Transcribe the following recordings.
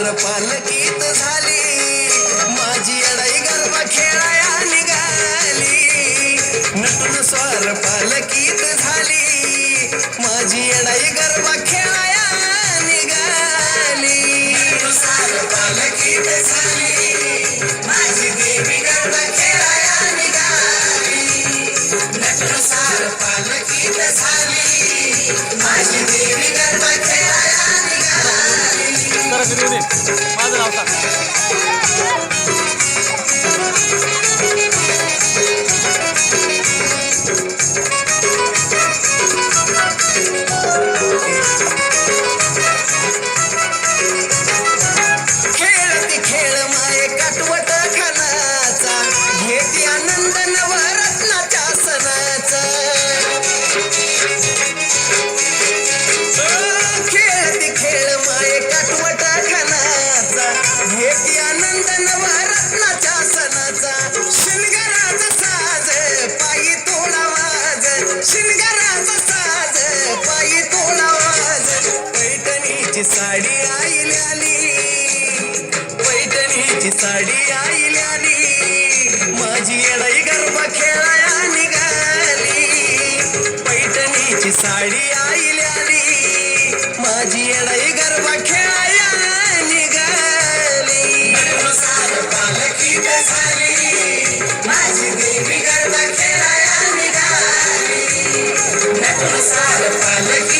चार पान गीत झाली. माझी अडाई गरबा खेळाया निघाली. नटून स्वार पाल गीत झाली. माझी अडाई गरबा खेळाया निघाली. स्वार पाल गीत झाली. माझी देवी गरबा खेळाया निघाली. नटून स्वार पाल गीत झाली. cosas. गाडी आईल्यानी माझी येडाई गर्भ खेळाया निघाली. पैठणीची साडी आईल्यानी माझी येडाई गर्भ खेळाया निघाली. पालखी झाली माझी देवी गर्भ खेळाया निघाली पालखी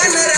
I'm not.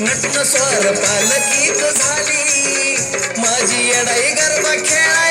नटक स्वर पालकीत झाली. माझी अडाई गरबा खेळा